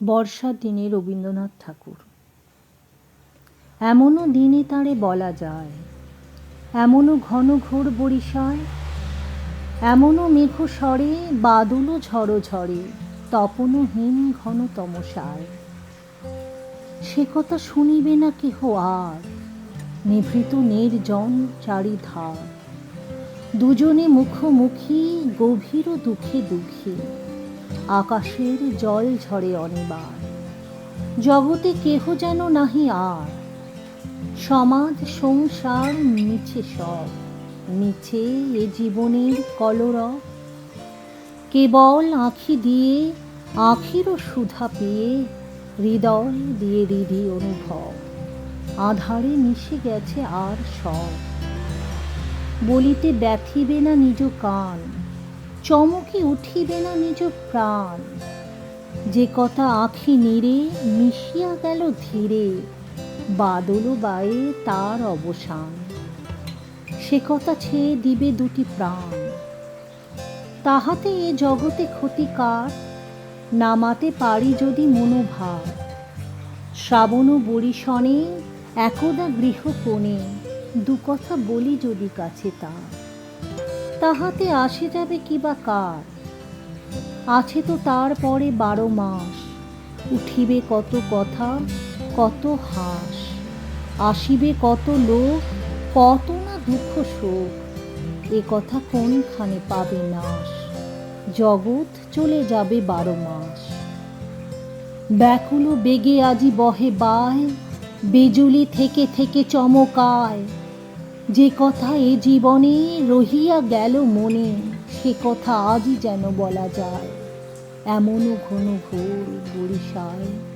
বর্ষার দিনে রবীন্দ্রনাথ ঠাকুর। এমনও দিনে তাঁরে বলা যায়, এমনও ঘন ঘোর বরিশায় এমনও মেঘ স্বরে বাদলও ঝড়ো ঝড়ে তপনহীন ঘন তমসায়। সে কথা শুনিবে না কেহ আর, নিভৃত নির্জন চারিধার। দুজনে মুখোমুখি, গভীর দুঃখে দুঃখে। আকাশের জল ঝরে অনিবার। জগতে কেহ যেন নাহি আর। সমাজ, সংসার মিছে সব। মিছে এ জীবনের কলরব। কেবল আঁখি দিয়ে, আখিরও সুধা পেয়ে, হৃদয় দিয়ে হৃদি অনুভব। আধারে মিশে গেছে আর সব। বলিতে ব্যথিবে না নিজ কান। চমকে উঠিবে না নিজ প্রাণ। যে কথা আখি নিরে মিশিয়া গেল ধীরে, বাদল বায়ে তার অবসান। সে কথা ছেয়ে দিবে দুটি প্রাণ। তাহাতে এ জগতে ক্ষতিকার নামাতে পারি যদি মনোভাব। শ্রাবণ বরিশনে একদা গৃহকোণে দু কথা বলি যদি কাছে তার। তাহাতে আসে যাবে কি বা কার? আছে তো তারপরে বারো মাস। উঠিবে কত কথা, কত হাস। আসিবে কত লোক, কত না দুঃখ শোক। এ কথা কোনখানে পাবে নাশ? জগৎ চলে যাবে বারো মাস। ব্যাকুল বেগে আজি বহে বায়, বেজুলি থেকে থেকে চমকায়। যে কথা এ জীবনে রহিয়া গেল মনে, সে কথা আজই যেন বলা যায়। এমনও ঘন ঘোর বরিশায়